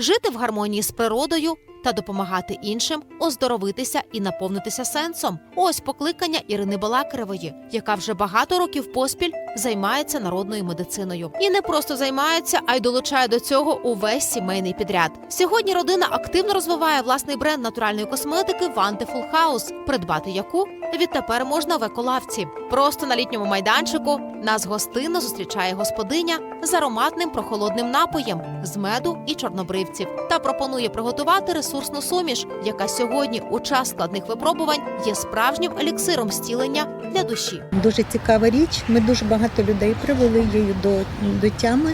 жити в гармонії з природою та допомагати іншим оздоровитися і наповнитися сенсом. Ось покликання Ірини Балакаревої, яка вже багато років поспіль займається народною медициною. І не просто займається, а й долучає до цього увесь сімейний підряд. Сьогодні родина активно розвиває власний бренд натуральної косметики Вантифул Хаус, придбати яку відтепер можна в еколавці. Просто на літньому майданчику нас гостинно зустрічає господиня з ароматним прохолодним напоєм з меду і чорнобривців та пропонує приготувати ресурсну суміш, яка сьогодні у час складних випробувань є справжнім еліксиром зцілення для душі. Дуже цікава річ. Ми дуже багато людей привели її до, до тями.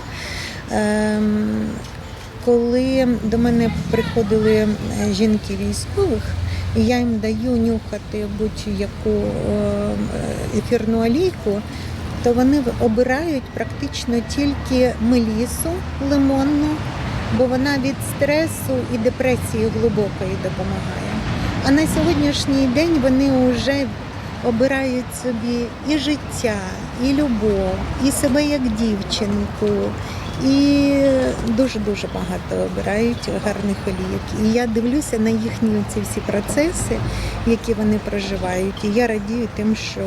Ем, коли до мене приходили е, жінки військових, і я їм даю нюхати будь-яку е, ефірну олійку, то вони обирають практично тільки мелісу лимонну, бо вона від стресу і депресії глибокої допомагає. А на сьогоднішній день вони вже обирають собі і життя, і любов, і себе як дівчинку. І дуже-дуже багато обирають гарних олійок. І я дивлюся на їхні ці всі процеси, які вони проживають. І я радію тим, що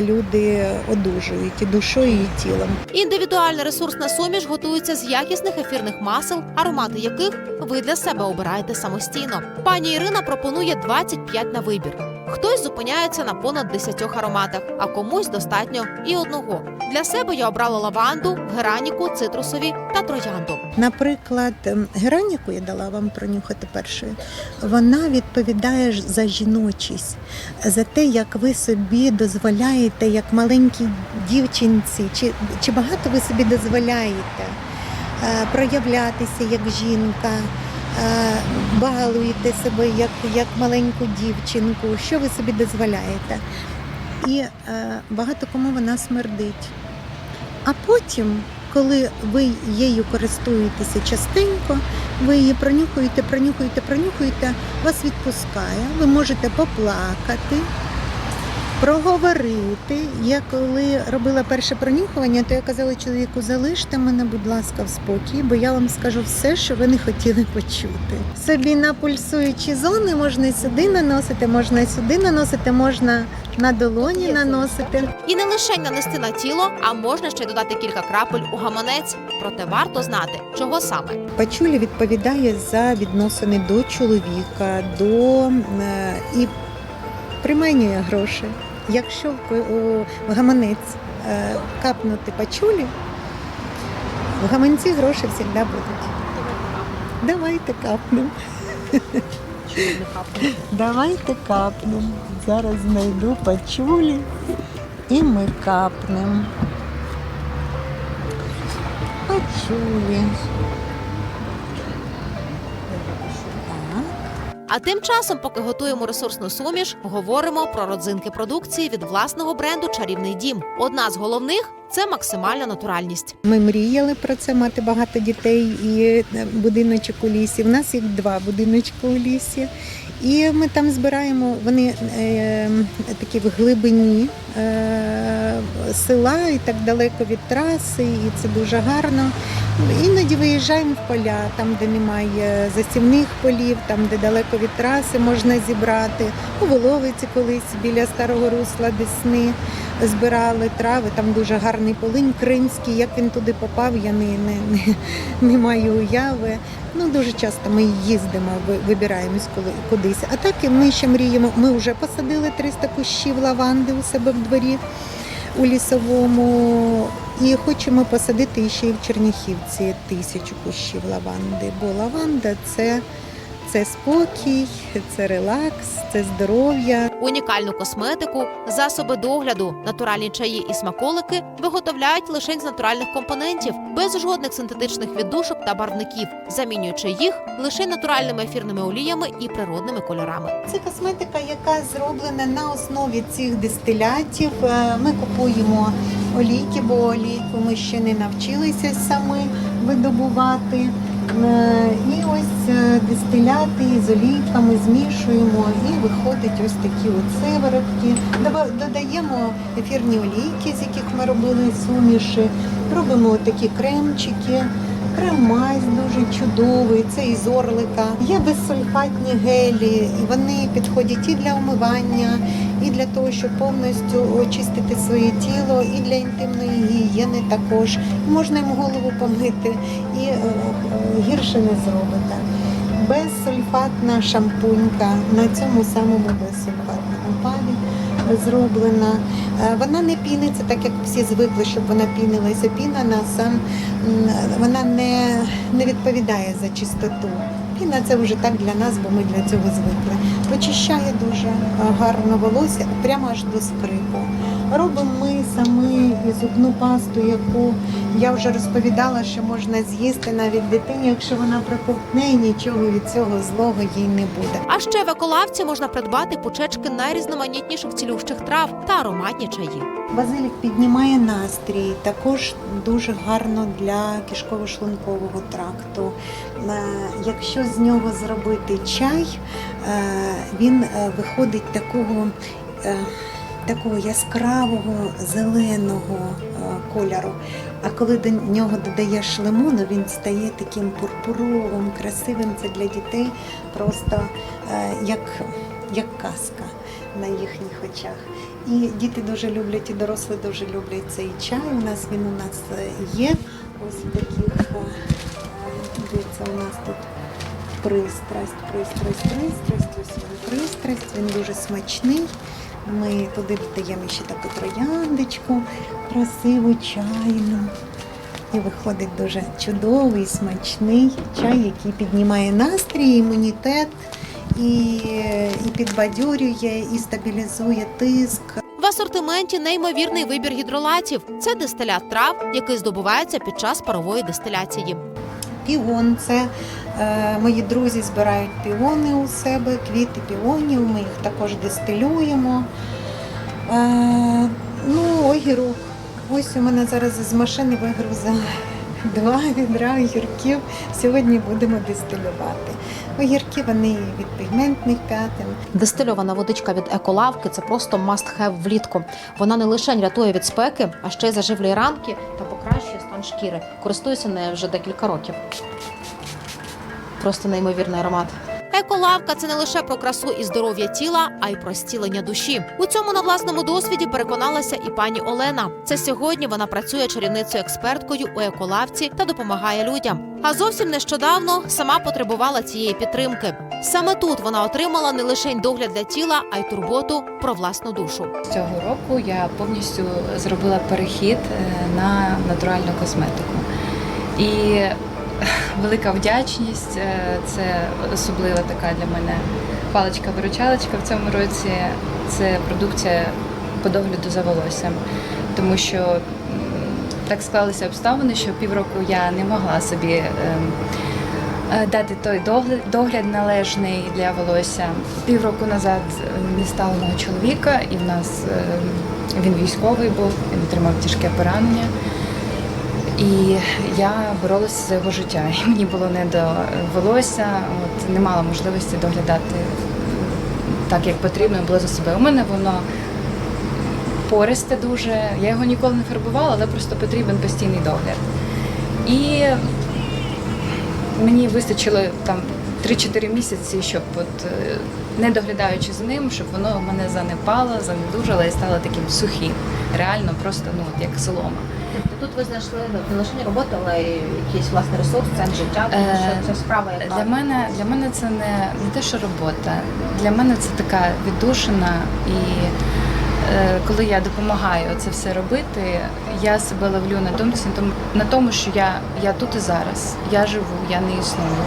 люди одужують і душою, і тілом. Індивідуальна ресурсна суміш готується з якісних ефірних масел, аромати яких ви для себе обираєте самостійно. Пані Ірина пропонує 25 на вибір. Хтось зупиняється на понад 10 ароматах, а комусь достатньо і одного. Для себе я обрала лаванду, гераніку, цитрусові та троянду. Наприклад, ем, гераніку я дала вам пронюхати першою. Вона відповідає за жіночість, за те, як ви собі дозволяєте, як маленькій дівчинці, чи, чи багато ви собі дозволяєте е, проявлятися як жінка. Е, Балуєте себе як, як маленьку дівчинку, що ви собі дозволяєте. І е, багато кому вона смердить. А потім, коли ви її користуєтеся частенько, ви її пронюхуєте, пронюхуєте, пронюхуєте, вас відпускає, ви можете поплакати, проговорити. Я коли робила перше пронюхування, то я казала чоловіку, залиште мене, будь ласка, в спокій, бо я вам скажу все, що ви не хотіли почути. Собі на пульсуючі зони можна сюди наносити, можна сюди наносити, можна на долоні наносити. І не лише нанести на тіло, а можна ще додати кілька крапель у гаманець. Проте варто знати, чого саме. Пачулі відповідає за відносини до чоловіка, до е, і приманює гроші. Якщо в, гаманець е, капнути пачулі, в гаманці гроші завжди будуть. Давайте капнемо. Давайте капнемо. Зараз знайду пачулі і ми капнемо. Пачулі. А тим часом, поки готуємо ресурсну суміш, говоримо про родзинки продукції від власного бренду Чарівний дім. Одна з головних це максимальна натуральність. Ми мріяли про це мати багато дітей і е, будиночок у лісі. У нас їх два будиночки у лісі. І ми там збираємо, вони е, такі в глибині е, села і так далеко від траси, і це дуже гарно. Іноді виїжджаємо в поля, там, де немає засівних полів, там, де далеко від траси можна зібрати. У Воловиці колись біля старого русла Десни збирали трави, там дуже гарний полинь кримський. Як він туди попав, я не, не, не, не маю уяви. Ну, дуже часто ми їздимо, вибираємось коли, кудись. А так ми ще мріємо. Ми вже посадили 300 кущів лаванди у себе в дворі у лісовому. І хочемо посадити ще й в Черніхівці тисячу кущів лаванди. Бо лаванда це, це спокій, це релакс, це здоров'я. Унікальну косметику, засоби догляду, натуральні чаї і смаколики виготовляють лише з натуральних компонентів, без жодних синтетичних віддушок та барвників, замінюючи їх лише натуральними ефірними оліями і природними кольорами. Це косметика, яка зроблена на основі цих дистилятів. Е, Ми купуємо олійки, бо олійку ми ще не навчилися самі видобувати. Е, І ось е, дистиляти з олійками змішуємо і виходить ось такі от сиворотки. Додаємо ефірні олійки, з яких ми робили суміші, робимо такі кремчики. Кремайс дуже чудовий, це із орлика. Є безсульфатні гелі, і вони підходять і для умивання, і для того, щоб повністю очистити своє тіло, і для інтимної гігієни також. Можна їм голову помити і е, е, гірше не зробите. Безсульфатна шампунька на цьому самому безсульфатному палі зроблена. Е, Вона не піниться, так як всі звикли, щоб вона пінилася. Піна на сам вона не, не відповідає за чистоту. Піна це вже так для нас, бо ми для цього звикли. Почищає дуже е, гарно волосся, прямо аж до скрипу. Робимо ми самі і зубну пасту, яку я вже розповідала, що можна з'їсти навіть дитині, якщо вона припухне, і нічого від цього злого їй не буде. А ще в еколавці можна придбати пучечки найрізноманітніших цілющих трав та ароматні чаї. Базилік піднімає настрій, також дуже гарно для кишково-шлункового тракту. Е, Якщо з нього зробити чай, е, він е, виходить такого, такого яскравого зеленого е, кольору. А коли до нього додаєш лимону, він стає таким пурпуровим, красивим. Це для дітей просто е, як, як казка на їхніх очах. І діти дуже люблять, і дорослі дуже люблять цей чай. У нас він у нас е, є. Ось таких дивіться, у нас тут пристрасть, пристрасть, пристрасть. Ось він пристрасть, він дуже смачний. Ми туди додаємо ще таку трояндочку, красиву чайну. І виходить дуже чудовий, смачний чай, який піднімає настрій, імунітет і, і підбадьорює, і стабілізує тиск. В асортименті неймовірний вибір гідролатів. Це дистилят трав, який здобувається під час парової дистиляції. Піон це е, мої друзі збирають піони у себе, квіти піонів. Ми їх також дистилюємо. Е, ну, огірок. Ось у мене зараз з машини вигруза два відра огірків. Сьогодні будемо дистилювати. Огірки вони від пігментних п'ятин. Дистильована водичка від еколавки це просто must have влітку. Вона не лише рятує від спеки, а ще й заживлює ранки та покращує шкіри. Користуюся нею вже декілька років. Просто неймовірний аромат. Еколавка це не лише про красу і здоров'я тіла, а й про зцілення душі. У цьому на власному досвіді переконалася і пані Олена. Це сьогодні вона працює чарівницею експерткою у еколавці та допомагає людям. А зовсім нещодавно сама потребувала цієї підтримки. Саме тут вона отримала не лише догляд для тіла, а й турботу про власну душу. Цього року я повністю зробила перехід е, на натуральну косметику. І велика вдячність е, це особлива така для мене паличка-виручалочка в цьому році. Це продукція по догляду за волоссям, тому що так склалися обставини, що півроку я не могла собі. ем, е, Дати той догляд, догляд належний для волосся. Півроку назад е, не стало мого чоловіка, і в нас е, він військовий був, він отримав тяжке поранення. І я боролася за його життя. І мені було не до волосся, от не мала можливості доглядати так, як потрібно було за себе. У мене воно пористе дуже. Я його ніколи не фарбувала, але просто потрібен постійний догляд. І мені вистачило там 3-4 місяці, щоб от, е, не доглядаючи за ним, щоб воно в мене занепало, занедужало і стало таким сухим. Реально просто ну, як солома. Тут ви знайшли не лише роботу, але й якийсь власний ресурс, центр життя. тому що це справа, Для мене, для мене це не, не те, що робота. Для мене це така віддушина. І е, коли я допомагаю це все робити, я себе ловлю на думці на тому, на тому, що я, я тут і зараз. Я живу, я не існую.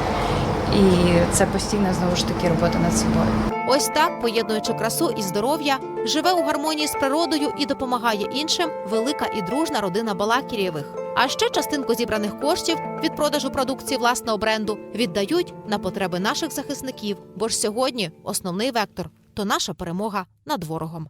І це постійна знову ж таки робота над собою. Ось так, поєднуючи красу і здоров'я, живе у гармонії з природою і допомагає іншим велика і дружна родина Балакірєвих. А ще частинку зібраних коштів від продажу продукції власного бренду віддають на потреби наших захисників. Бо ж сьогодні основний вектор то наша перемога над ворогом.